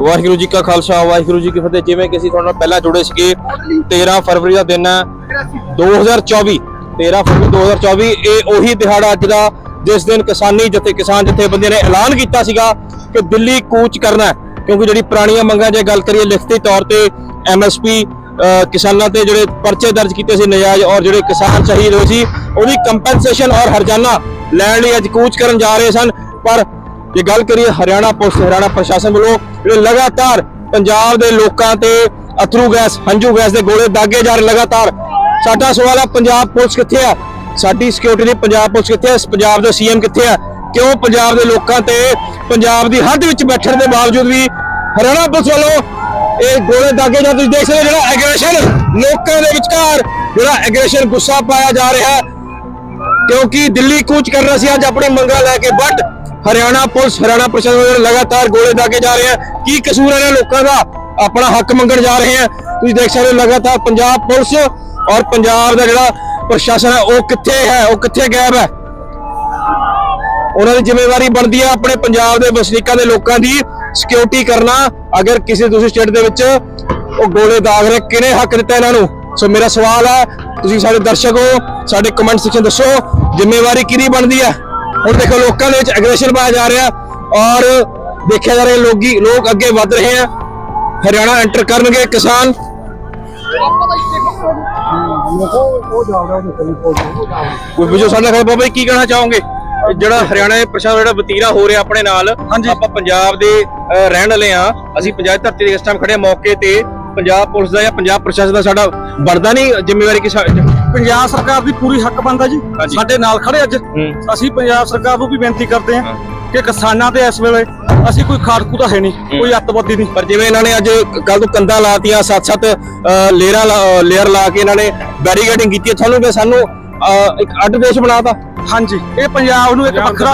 ਵਾਹਿਗੁਰੂ ਜੀ ਕਾ ਖਾਲਸਾ, ਵਾਹਿਗੁਰੂ ਜੀ ਕੀ ਫਤਿਹ। ਜਿਵੇਂ ਕਿ ਅਸੀਂ ਤੁਹਾਡੇ ਨਾਲ ਪਹਿਲਾਂ ਜੁੜੇ ਸੀਗੇ 13 ਫਰਵਰੀ ਦਾ ਦਿਨ ਹੈ 2024 13 ਫਰਵਰੀ 2024 ਇਹ ਉਹੀ ਦਿਹਾੜਾ ਅੱਜ ਦਾ ਜਿਸ ਦਿਨ ਕਿਸਾਨੀ ਜਥੇ ਕਿਸਾਨ ਜਥੇਬੰਦੀਆਂ ਨੇ ਐਲਾਨ ਕੀਤਾ ਸੀਗਾ ਕਿ ਦਿੱਲੀ ਕੂਚ ਕਰਨਾ ਕਿਉਂਕਿ ਜਿਹੜੀ ਪੁਰਾਣੀਆਂ ਮੰਗਾਂ ਜੇ ਗੱਲ ਕਰੀਏ ਲਿਖਤੀ ਤੌਰ ਤੇ ਐਮਐਸਪੀ ਕਿਸਾਨਾਂ ਤੇ ਜਿਹੜੇ ਪਰਚੇ ਦਰਜ ਕੀਤੇ ਸੀ ਨਜਾਇਜ਼ ਔਰ ਜਿਹੜੇ ਕਿਸਾਨ ਸ਼ਹੀਦ ਹੋਏ ਸੀ, ਉਹਦੀ ਕੰਪਨਸੇਸ਼ਨ ਔਰ ਹਰਜਾਨਾ ਲੈਣ ਲਈ ਅੱਜ ਕੂਚ ਕਰਨ ਜਾ ਰਹੇ ਸਨ। ਪਰ ਜੇ ਗੱਲ ਕਰੀਏ ਹਰਿਆਣਾ ਪੁਲਿਸ, ਹਰਿਆਣਾ ਪ੍ਰਸ਼ਾਸਨ ਵੱਲੋਂ ਜਿਹੜੇ ਲਗਾਤਾਰ ਪੰਜਾਬ ਦੇ ਲੋਕਾਂ ਤੇ ਅਥਰੂ ਗੈਸ, ਹੰਝੂ ਗੈਸ ਦੇ ਗੋਲੇ ਦਾਗੇ ਜਾ ਰਹੇ ਲਗਾਤਾਰ, ਸਾਡਾ ਸਵਾਲ ਹੈ ਪੰਜਾਬ ਪੁਲਿਸ ਕਿੱਥੇ ਆ ਸਾਡੀ ਸਿਕਿਉਰਿਟੀ ਦੀ ਪੰਜਾਬ ਪੁਲਿਸ ਕਿੱਥੇ ਹੈ? ਪੰਜਾਬ ਦੇ ਸੀਐਮ ਕਿੱਥੇ ਆ ਕਿਉਂ ਪੰਜਾਬ ਦੇ ਲੋਕਾਂ ਤੇ ਪੰਜਾਬ ਦੀ ਹੱਦ ਵਿੱਚ ਬੈਠਣ ਦੇ ਬਾਵਜੂਦ ਵੀ ਹਰਿਆਣਾ ਪੁਲਿਸ ਵੱਲੋਂ ਇਹ ਗੋਲੇ ਦਾਗੇ ਜਾਂ ਤੁਸੀਂ ਦੇਖ ਸਕਦੇ ਹੋ ਜਿਹੜਾ ਐਗਰੈਸ਼ਨ ਲੋਕਾਂ ਦੇ ਵਿਚਕਾਰ, ਜਿਹੜਾ ਐਗਰੈਸ਼ਨ ਗੁੱਸਾ ਪਾਇਆ ਜਾ ਰਿਹਾ ਕਿਉਂਕਿ ਦਿੱਲੀ ਕੂਚ ਕਰਨਾ ਸੀ, ਅੱਜ ਆਪਣੀ ਮੰਗਾਂ ਲੈ ਕੇ ਬਟ ਹਰਿਆਣਾ ਪੁਲਿਸ, ਹਰਿਆਣਾ ਪ੍ਰਸ਼ਾਸਨ ਵੱਲੋਂ ਲਗਾਤਾਰ ਗੋਲੇ ਦਾਗੇ ਜਾ ਰਹੇ ਆ। ਕੀ ਕਸੂਰ ਹੈ ਇਹਨਾਂ ਲੋਕਾਂ ਦਾ? ਆਪਣਾ ਹੱਕ ਮੰਗਣ ਜਾ ਰਹੇ ਆ। ਤੁਸੀਂ ਦੇਖ ਸਕਦੇ ਹੋ ਲਗਾਤਾਰ ਪੰਜਾਬ ਪੁਲਿਸ ਔਰ ਪੰਜਾਬ ਦਾ ਜਿਹੜਾ ਪ੍ਰਸ਼ਾਸਨ ਹੈ, ਉਹ ਕਿੱਥੇ ਹੈ? ਉਹ ਕਿੱਥੇ ਗਾਇਬ ਹੈ? ਉਹਨਾਂ ਦੀ ਜ਼ਿੰਮੇਵਾਰੀ ਬਣਦੀ ਹੈ ਆਪਣੇ ਪੰਜਾਬ ਦੇ ਵਸਨੀਕਾਂ ਦੇ ਲੋਕਾਂ ਦੀ ਸਿਕਿਉਰਿਟੀ ਕਰਨਾ। ਅਗਰ ਕਿਸੇ ਦੂਸਰੇ ਸਟੇਟ ਦੇ ਵਿੱਚ ਉਹ ਗੋਲੇ ਦਾਗ ਰਹੇ, ਕਿਹਨੇ ਹੱਕ ਦਿੱਤਾ ਇਹਨਾਂ ਨੂੰ? ਸੋ ਮੇਰਾ ਸਵਾਲ ਹੈ, ਤੁਸੀਂ ਸਾਡੇ ਦਰਸ਼ਕ ਹੋ, ਸਾਡੇ ਕਮੈਂਟ ਸੈਕਸ਼ਨ ਦੱਸੋ, ਜ਼ਿੰਮੇਵਾਰੀ ਕਿਹਦੀ ਬਣਦੀ ਹੈ? ਹੁਣ ਦੇਖੋ ਲੋਕਾਂ ਦੇ ਵਿੱਚ ਐਗਰੈਸ਼ਨ ਪਾਇਆ ਜਾ ਰਿਹਾ ਔਰ ਦੇਖਿਆ ਜਾ ਰਿਹਾ ਲੋਕੀ ਲੋਕ ਅੱਗੇ ਵੱਧ ਰਹੇ ਆ। ਹਰਿਆਣਾ ਐਂਟਰ ਕਰਨਗੇ ਕਿਸਾਨ। ਕੋਈ ਵਿਜੋ ਸਾਡੇ ਨਾਲ ਬਾਬਾ ਜੀ ਕੀ ਕਹਿਣਾ ਚਾਹੋਗੇ? ਜਿਹੜਾ ਹਰਿਆਣਾ ਦੇ ਪ੍ਰਸ਼ਾਸਨ ਜਿਹੜਾ ਵਤੀਰਾ ਹੋ ਰਿਹਾ ਆਪਣੇ ਨਾਲ ਆਪਾਂ ਪੰਜਾਬ ਦੇ ਰਹਿਣ ਵਾਲੇ ਆ ਅਸੀਂ ਪੰਜਾਬ ਦੀ ਧਰਤੀ ਤੇ ਇਸ ਟਾਈਮ ਖੜੇ ਮੌਕੇ ਤੇ। ਪੰਜਾਬ ਪੁਲਿਸ ਦਾ ਜਾਂ ਪੰਜਾਬ ਪ੍ਰਸ਼ਾਸਨ ਦਾ ਸਾਡਾ ਬਣਦਾ ਨਹੀਂ ਜ਼ਿੰਮੇਵਾਰੀ ਕਿ ਪੰਜਾਬ ਸਰਕਾਰ ਦੀ ਪੂਰੀ ਹੱਕ ਬੰਦਾ ਜੀ ਹਾਂਜੀ। ਸਾਡੇ ਨਾਲ ਖੜੇ ਅੱਜ ਹੂੰ। ਅਸੀਂ ਪੰਜਾਬ ਸਰਕਾਰ ਨੂੰ ਵੀ ਬੇਨਤੀ ਕਰਦੇ ਹਾਂ। ਕਿ ਕਿਸਾਨਾਂ ਦੇ ਇਸ ਵੇਲੇ ਅਸੀਂ ਕੋਈ ਖਾੜਕੂ ਤਾਂ ਹੈ ਨਹੀਂ ਕੋਈ ਅੱਤਵਾਦੀ ਨਹੀਂ ਪਰ ਜਿਵੇਂ ਇਹਨਾਂ ਨੇ ਅੱਜ ਕੱਲ ਤੋਂ ਕੰਧਾਂ ਲਾਤੀਆਂ ਸੱਤ ਸੱਤ ਲੇਅਰਾਂ ਲੇਅਰ ਲਾ ਕੇ ਇਹਨਾਂ ਨੇ ਬੈਰੀਗੇਡਿੰਗ ਕੀਤੀ ਹੈ ਤੁਹਾਨੂੰ ਕਿ ਸਾਨੂੰ ਅਹ, ਇੱਕ ਅੱਡ ਦੇਸ਼ ਬਣਾਤਾ ਹਾਂਜੀ ਇਹ ਪੰਜਾਬ ਨੂੰ ਇੱਕ ਵੱਖਰਾ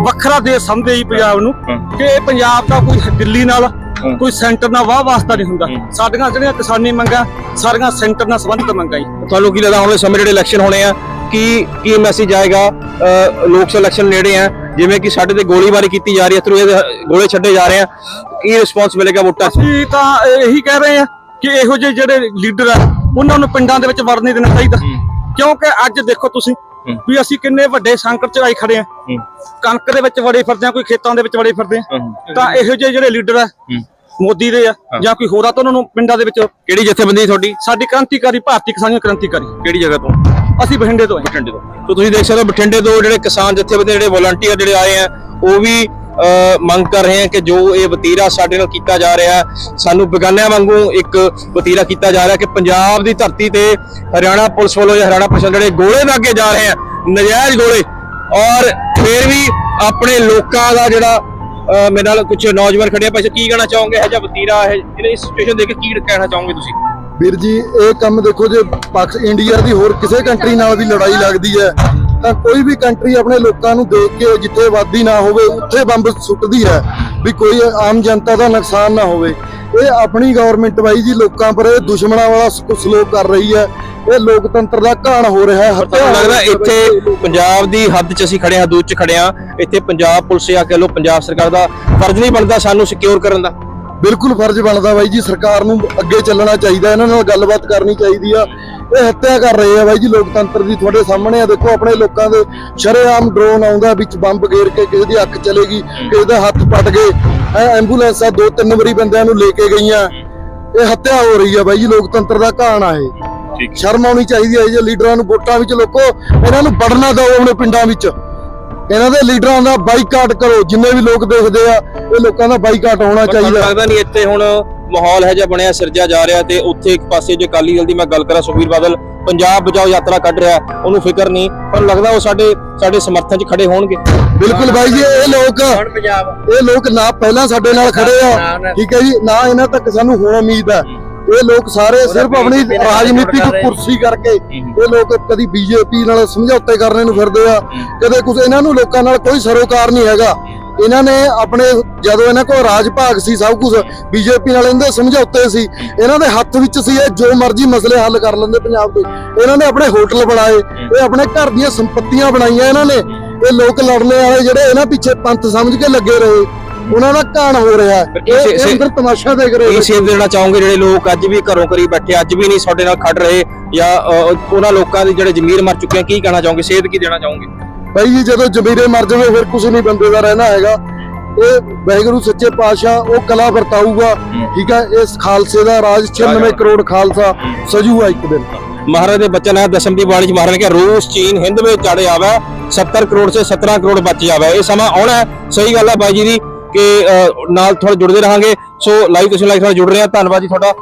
ਵੱਖਰਾ ਦੇਸ਼ ਸਮਝਦੇ ਜੀ ਪੰਜਾਬ ਨੂੰ। ਕਿ ਇਹ ਪੰਜਾਬ ਦਾ ਕੋਈ ਦਿੱਲੀ ਨਾਲ। ਕੋਈ ਸੈਂਟਰ ਨਾਲ ਵਾਹ ਵਾਸਤਾ ਨਹੀਂ ਹੁੰਦਾ। ਸਾਡੀਆਂ ਜਿਹੜੀਆਂ ਕਿਸਾਨੀ ਮੰਗਾਂ ਸਾਰੀਆਂ ਸੈਂਟਰ ਨਾਲ ਸੰਬੰਧਿਤ ਮੰਗਾਂ ਜੀ ਤੁਹਾਨੂੰ ਕੀ ਲੱਗਦਾ ਹੁਣ ਸਮੇਂ ਜਿਹੜੇ ਇਲੈਕਸ਼ਨ ਹੋਣੇ ਆ ਕੀ ਕੀ ਮੈਸੇਜ ਆਏਗਾ? ਲੋਕ ਸਭਾ ਇਲੈਕਸ਼ਨ ਨੇੜੇ ਆ ਜਿਵੇਂ ਕਿ ਸਾਡੇ ਤੇ ਗੋਲੀਬਾਰੀ ਕੀਤੀ ਜਾ ਰਹੀ ਹੈ ਥਰੂ ਗੋਲੇ ਛੱਡੇ ਜਾ ਰਹੇ ਆ ਕੀ ਰਿਸਪੌਂਸ ਮਿਲੇਗਾ ਵੋਟਾਂ ਅਸੀਂ ਤਾਂ ਇਹੀ ਕਹਿ ਰਹੇ ਹਾਂ ਕਿ ਇਹੋ ਜਿਹੇ ਜਿਹੜੇ ਲੀਡਰ ਆ ਉਹਨਾਂ ਨੂੰ ਪਿੰਡਾਂ ਦੇ ਵਿੱਚ ਵੜਨ ਨਹੀਂ ਦੇਣਾ ਚਾਹੀਦਾ। ਕਿਉਂਕਿ ਅੱਜ ਦੇਖੋ ਤੁਸੀਂ। ਵੀ ਅਸੀਂ ਕਿੰਨੇ ਵੱਡੇ ਸੰਕਟ ਚ ਆਈ ਖੜੇ ਆ। ਕਣਕ ਦੇ ਵਿੱਚ ਵੜੇ ਫਿਰਦੇ ਆ ਕੋਈ ਖੇਤਾਂ ਦੇ ਵਿੱਚ ਵੜੇ ਫਿਰਦੇ ਆ। ਤਾਂ ਇਹੋ ਜਿਹੇ ਜਿਹੜੇ ਲੀਡਰ ਆ ਮੋਦੀ ਦੇ ਆ ਜਾਂ ਕੋਈ ਹੋਰ ਆ ਤਾਂ ਉਹਨਾਂ ਨੂੰ ਪਿੰਡਾਂ ਦੇ ਵਿੱਚ ਕਿਹੜੀ ਜਥੇਬੰਦੀ ਤੁਹਾਡੀ? ਸਾਡੀ ਕ੍ਰਾਂਤੀਕਾਰੀ ਭਾਰਤੀ ਕਿਸਾਨ ਕ੍ਰਾਂਤੀਕਾਰੀ। ਕਿਹੜੀ ਜਗ੍ਹਾ ਤੋਂ? ਅਸੀਂ ਬਠਿੰਡੇ ਤੋਂ ਆਏ ਬਠਿੰਡੇ ਤੋਂ। ਸੋ ਤੁਸੀਂ ਦੇਖ ਸਕਦੇ ਹੋ ਬਠਿੰਡੇ ਤੋਂ ਜਿਹੜੇ ਕਿਸਾਨ ਜਥੇਬੰਦੀ ਜਿਹੜੇ ਵਲੰਟੀਅਰ ਜਿਹੜੇ ਆਏ ਆ ਉਹ ਵੀ ਮੰਗ ਕਰ ਰਹੇ ਆ ਕਿ ਜੋ ਇਹ ਵਤੀਰਾ ਸਾਡੇ ਨਾਲ ਕੀਤਾ ਜਾ ਰਿਹਾ ਹੈ, ਸਾਨੂੰ ਬੇਗਾਨਿਆਂ ਵਾਂਗੂ ਇੱਕ ਵਤੀਰਾ ਕੀਤਾ ਜਾ ਰਿਹਾ ਕਿ ਪੰਜਾਬ ਦੀ ਧਰਤੀ ਤੇ ਹਰਿਆਣਾ ਪੁਲਿਸ ਵੱਲੋਂ ਜਾਂ ਹਰਿਆਣਾ ਪ੍ਰਸ਼ਾਸਨ ਜਿਹੜੇ ਗੋਲੇ ਦਾਗੇ ਜਾ ਰਹੇ ਆ ਨਜਾਇਜ਼ ਗੋਲੇ ਔਰ ਫਿਰ ਵੀ ਆਪਣੇ ਲੋਕਾਂ ਦਾ ਜਿਹੜਾ ਮੇਰੇ ਨਾਲ ਕੁਝ ਨੌਜਵਾਨ ਖੜੇ ਆ। ਭਾਈ ਸਾਹਿਬ, ਕੀ ਕਹਿਣਾ ਚਾਹੋਗੇ? ਇਹ ਜਿਹਾ ਵਤੀਰਾ ਹੈ ਇਹਨੇ ਸਿਚੁਏਸ਼ਨ ਦੇਖ ਕੇ ਕੀ ਕਹਿਣਾ ਚਾਹੋਗੇ ਤੁਸੀਂ? ਵੀਰ ਜੀ ਇਹ ਕੰਮ ਦੇਖੋ ਜੇ ਪਾਕ ਇੰਡੀਆ ਦੀ ਹੋਰ ਕਿਸੇ ਕੰਟਰੀ ਨਾਲ ਵੀ ਲੜਾਈ ਲੱਗਦੀ ਹੈ ਤਾਂ ਕੋਈ ਵੀ ਕੰਟਰੀ ਆਪਣੇ ਲੋਕਾਂ ਨੂੰ ਦੇਖ ਕੇ ਜਿੱਥੇ ਆਬਾਦੀ ਨਾ ਹੋਵੇ ਉੱਥੇ ਬੰਬ ਸੁੱਟਦੀ ਹੈ ਵੀ ਕੋਈ ਆਮ ਜਨਤਾ ਦਾ ਨੁਕਸਾਨ ਨਾ ਹੋਵੇ। ਇਹ ਆਪਣੀ ਗਵਰਨਮੈਂਟ ਬਾਈ ਜੀ ਲੋਕਾਂ ਪਰ ਇਹ ਦੁਸ਼ਮਣਾਂ ਵਾਲਾ ਸਲੋਕ ਕਰ ਰਹੀ ਹੈ। ਇਹ ਲੋਕਤੰਤਰ ਦਾ ਘਾਣ ਹੋ ਰਿਹਾ ਹੈ ਤੁਹਾਨੂੰ ਲੱਗਦਾ ਇੱਥੇ। ਪੰਜਾਬ ਦੀ ਹੱਦ 'ਚ ਅਸੀਂ ਖੜੇ ਹਾਂ ਹਦੂਦ 'ਚ ਖੜੇ ਹਾਂ? ਇੱਥੇ ਪੰਜਾਬ ਪੁਲਿਸ ਜਾਂ ਕਹ ਲੋ ਪੰਜਾਬ ਸਰਕਾਰ ਦਾ ਫਰਜ਼ ਨਹੀਂ ਬਣਦਾ ਸਾਨੂੰ ਸਿਕਿਉਰ ਕਰਨ ਦਾ। ਬਿਲਕੁਲ ਫਰਜ਼ ਬਣਦਾ ਬਾਈ ਜੀ ਸਰਕਾਰ ਨੂੰ ਅੱਗੇ ਚੱਲਣਾ ਚਾਹੀਦਾ ਇਹਨਾਂ ਨਾਲ ਗੱਲਬਾਤ ਕਰਨੀ ਚਾਹੀਦੀ ਆ। ਇਹ ਹੱਤਿਆ ਕਰ ਰਹੇ ਆ ਬਾਈ ਜੀ ਲੋਕਤੰਤਰ ਦੀ ਤੁਹਾਡੇ ਸਾਹਮਣੇ ਆ। ਦੇਖੋ ਆਪਣੇ ਲੋਕਾਂ ਦੇ ਸ਼ਰੇਆਮ ਡਰੋਨ ਆਉਂਦਾ ਵਿੱਚ ਬੰਬ ਗੇਰ ਕੇ ਕਿਸੇ ਦੀ ਅੱਖ ਚਲੇਗੀ ਕਿਸੇ ਦਾ ਹੱਥ ਪਟ ਗਏ ਐ ਐਂਬੂਲੈਂਸਾਂ ਦੋ ਤਿੰਨ ਵਾਰੀ ਬੰਦਿਆਂ ਨੂੰ ਲੈ ਕੇ ਗਈਆਂ। ਇਹ ਹੱਤਿਆ ਹੋ ਰਹੀ ਆ ਬਾਈ ਜੀ ਲੋਕਤੰਤਰ ਦਾ ਘਾਣ ਆ ਇਹ। ਸ਼ਰਮ ਆਉਣੀ ਚਾਹੀਦੀ ਹੈ ਜੇ ਲੀਡਰਾਂ ਨੂੰ ਵੋਟਾਂ ਵਿੱਚ ਲੋਕੋ ਇਹਨਾਂ ਨੂੰ ਵੜਨਾ ਦਿਓ ਆਪਣੇ ਪਿੰਡਾਂ ਵਿੱਚ। ਇਹਨਾਂ ਦੇ ਲੀਡਰਾਂ ਦਾ ਬਾਈਕਾਟ ਕਰੋ ਜਿੰਨੇ ਵੀ ਲੋਕ ਦੇਖਦੇ ਆ ਇਹ ਲੋਕਾਂ ਦਾ ਬਾਈਕਾਟ ਹੋਣਾ ਚਾਹੀਦਾ। ਲੱਗਦਾ ਨਹੀਂ ਇੱਥੇ ਹੁਣ ਮਾਹੌਲ ਹੈ ਜਿਹਾ ਬਣਿਆ ਸਿਰਜਾ ਜਾ ਰਿਹਾ ਤੇ ਉੱਥੇ ਇੱਕ ਪਾਸੇ ਜੇ ਅਕਾਲੀ ਦਲ ਦੀ ਮੈਂ ਗੱਲ ਕਰਾਂ ਸੁਖਬੀਰ ਬਾਦਲ ਪੰਜਾਬ ਬਚਾਓ ਯਾਤਰਾ ਕੱਢ ਰਿਹਾ ਉਹਨੂੰ ਫਿਕਰ ਨਹੀਂ। ਪਰ ਲੱਗਦਾ ਉਹ ਸਾਡੇ ਸਾਡੇ ਸਮਰਥਨ 'ਚ ਖੜੇ ਹੋਣਗੇ? ਬਿਲਕੁਲ ਬਾਈ ਜੀ ਇਹ ਲੋਕ ਪੰਜਾਬ? ਇਹ ਲੋਕ ਨਾ ਪਹਿਲਾਂ ਸਾਡੇ ਨਾਲ ਖੜੇ ਆ। ਠੀਕ ਹੈ ਜੀ ਨਾ ਇਹਨਾਂ ਤੱਕ ਸਾਨੂੰ ਹੁਣ ਉਮੀਦ ਹੈ। ਇਹ ਲੋਕ ਸਾਰੇ ਸਿਰਫ ਆਪਣੀ ਰਾਜਨੀਤਿਕ ਕੁਰਸੀ ਕਰਕੇ ਇਹ ਲੋਕ ਕਦੀ ਬੀਜੇਪੀ ਨਾਲ ਸਮਝੌਤੇ ਕਰਨੇ ਨੂੰ ਫਿਰਦੇ ਆ। ਕਦੇ ਕੁਝ ਇਹਨਾਂ ਨੂੰ ਲੋਕਾਂ ਨਾਲ ਕੋਈ ਸਰੋਕਾਰ ਨਹੀਂ ਹੈਗਾ। ਇਹਨਾਂ ਨੇ ਆਪਣੇ ਜਦੋਂ ਇਹਨਾਂ ਕੋਲ ਰਾਜ ਭਾਗ ਸੀ ਸਭ ਕੁਝ ਬੀਜੇਪੀ ਨਾਲ ਇਹਦੇ ਸਮਝੌਤੇ ਸੀ ਇਹਨਾਂ ਦੇ ਹੱਥ ਵਿੱਚ ਸੀ ਇਹ ਜੋ ਮਰਜ਼ੀ ਮਸਲੇ ਹੱਲ ਕਰ ਲੈਂਦੇ ਪੰਜਾਬ ਦੇ। ਇਹਨਾਂ ਨੇ ਆਪਣੇ ਹੋਟਲ ਬਣਾਏ ਇਹ ਆਪਣੇ ਘਰ ਦੀਆਂ ਸੰਪਤੀਆਂ ਬਣਾਈਆਂ ਇਹਨਾਂ ਨੇ। ਇਹ ਲੋਕ ਲੜਨੇ ਵਾਲੇ ਜਿਹੜੇ ਇਹਨਾਂ ਪਿੱਛੇ ਪੰਥ ਸਮਝ ਕੇ ਲੱਗੇ ਰਹੇ। ਉਹਨਾਂ ਦਾ ਘਾਣ ਹੋ ਰਿਹਾ ਇਹ ਇਹ ਅੰਦਰ ਤਮਾਸ਼ਾ ਦੇਖ ਰਹੇ ਇਹ ਸੇਧ ਦੇਣਾ ਚਾਹੋਗੇ ਜਿਹੜੇ ਲੋਕ ਅੱਜ ਵੀ ਘਰੋਂ ਕਰੀ ਬੈਠੇ ਅੱਜ ਵੀ ਨਹੀਂ ਸਾਡੇ ਨਾਲ ਖੜ ਰਹੇ ਜਾਂ ਉਹਨਾਂ ਲੋਕਾਂ ਦੇ ਜਿਹੜੇ ਜ਼ਮੀਰ ਮਰ ਚੁੱਕੇ ਆ ਕੀ ਕਹਿਣਾ ਚਾਹੋਗੇ? ਸੇਧ ਕੀ ਦੇਣਾ ਚਾਹੋਗੇ? ਭਾਈ ਜੀ ਜਦੋਂ ਜ਼ਮੀਰੇ ਮਰ ਜਾਵੇ ਫਿਰ ਕੁਝ ਨਹੀਂ ਬੰਦੇ ਦਾ ਰਹਿਣਾ ਹੈਗਾ। ਇਹ ਵਾਹਿਗੁਰੂ ਸੱਚੇ ਪਾਤਸ਼ਾਹ ਉਹ ਕਲਾ ਵਰਤਾਊਗਾ। ਠੀਕ ਹੈ ਇਸ ਖਾਲਸੇ ਦਾ ਰਾਜ 96 ਕਰੋੜ ਖਾਲਸਾ ਸਜੂਗਾ ਇੱਕ ਦਿਨ। ਮਹਾਰਾਜ ਦੇ ਬਚਨ ਹੈ ਦਸਮ ਦੀ ਬਾਣੀ ਚ ਮਹਾਰਾਜ ਨੇ ਕਿਹਾ ਰੂਸ ਚੀਨ ਹਿੰਦ ਵਿੱਚ ਚੜ ਆਵੇ 70 ਕਰੋੜ ਸੇ 17 ਕਰੋੜ ਬਚ ਜਾਵੇ। ਇਹ ਸਮਾਂ ਆਉਣਾ ਸਹੀ ਗੱਲ ਹੈ ਬਾਈ ਜੀ ਦੀ। ਕਿ ਨਾਲ ਥੋੜਾ ਜੁੜਦੇ ਰਹਾਂਗੇ। ਸੋ ਲਾਈਵ ਤੁਸੀਂ ਲਾਈਵ ਨਾਲ ਜੁੜ ਰਹੇ ਆ। ਧੰਨਵਾਦ ਜੀ ਤੁਹਾਡਾ।